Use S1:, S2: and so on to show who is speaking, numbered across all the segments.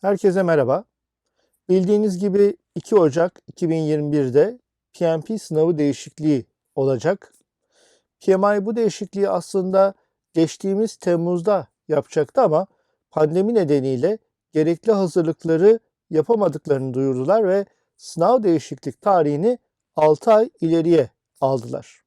S1: Herkese merhaba. Bildiğiniz gibi 2 Ocak 2021'de PMP sınavı değişikliği olacak. PMI bu değişikliği aslında geçtiğimiz Temmuz'da yapacaktı ama pandemi nedeniyle gerekli hazırlıkları yapamadıklarını duyurdular ve sınav değişiklik tarihini 6 ay ileriye aldılar.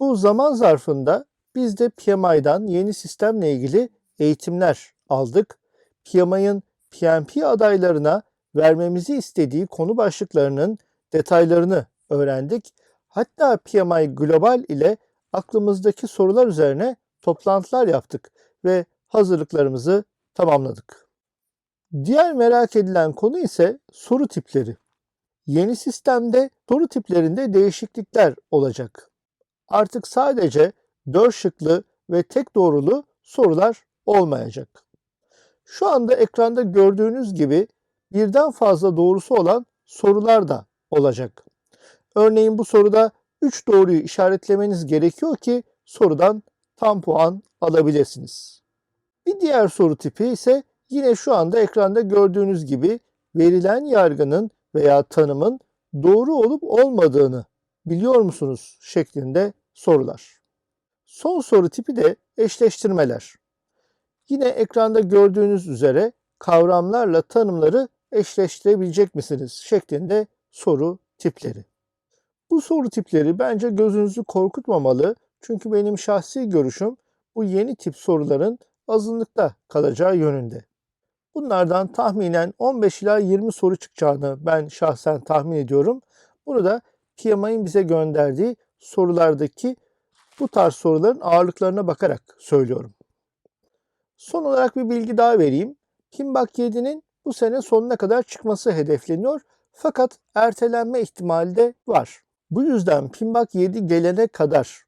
S1: Bu zaman zarfında biz de PMI'dan yeni sistemle ilgili eğitimler aldık. PMI'ın PMP adaylarına vermemizi istediği konu başlıklarının detaylarını öğrendik. Hatta PMI Global ile aklımızdaki sorular üzerine toplantılar yaptık ve hazırlıklarımızı tamamladık. Diğer merak edilen konu ise soru tipleri. Yeni sistemde soru tiplerinde değişiklikler olacak. Artık sadece 4 şıklı ve tek doğrulu sorular olmayacak. Şu anda ekranda gördüğünüz gibi birden fazla doğrusu olan sorular da olacak. Örneğin bu soruda 3 doğruyu işaretlemeniz gerekiyor ki sorudan tam puan alabilirsiniz. Bir diğer soru tipi ise yine şu anda ekranda gördüğünüz gibi verilen yargının veya tanımın doğru olup olmadığını biliyor musunuz şeklinde sorular. Son soru tipi de eşleştirmeler. Yine ekranda gördüğünüz üzere kavramlarla tanımları eşleştirebilecek misiniz şeklinde soru tipleri. Bu soru tipleri bence gözünüzü korkutmamalı çünkü benim şahsi görüşüm bu yeni tip soruların azınlıkta kalacağı yönünde. Bunlardan tahminen 15 ila 20 soru çıkacağını ben şahsen tahmin ediyorum. Bunu da PMI'nin bize gönderdiği sorulardaki bu tarz soruların ağırlıklarına bakarak söylüyorum. Son olarak bir bilgi daha vereyim. Pimbak 7'nin bu sene sonuna kadar çıkması hedefleniyor. Fakat ertelenme ihtimali de var. Bu yüzden Pimbak 7 gelene kadar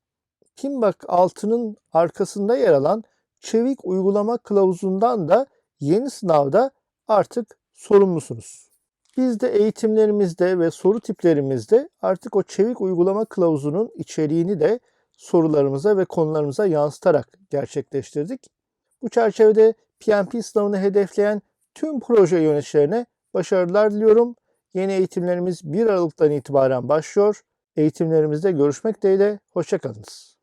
S1: Pimbak 6'nın arkasında yer alan Çevik Uygulama Kılavuzu'ndan da yeni sınavda artık sorumlusunuz. Biz de eğitimlerimizde ve soru tiplerimizde artık o Çevik Uygulama Kılavuzu'nun içeriğini de sorularımıza ve konularımıza yansıtarak gerçekleştirdik. Bu çerçevede PMP sınavını hedefleyen tüm proje yöneticilerine başarılar diliyorum. Yeni eğitimlerimiz 1 Aralık'tan itibaren başlıyor. Eğitimlerimizde görüşmek dileğiyle. Hoşçakalınız.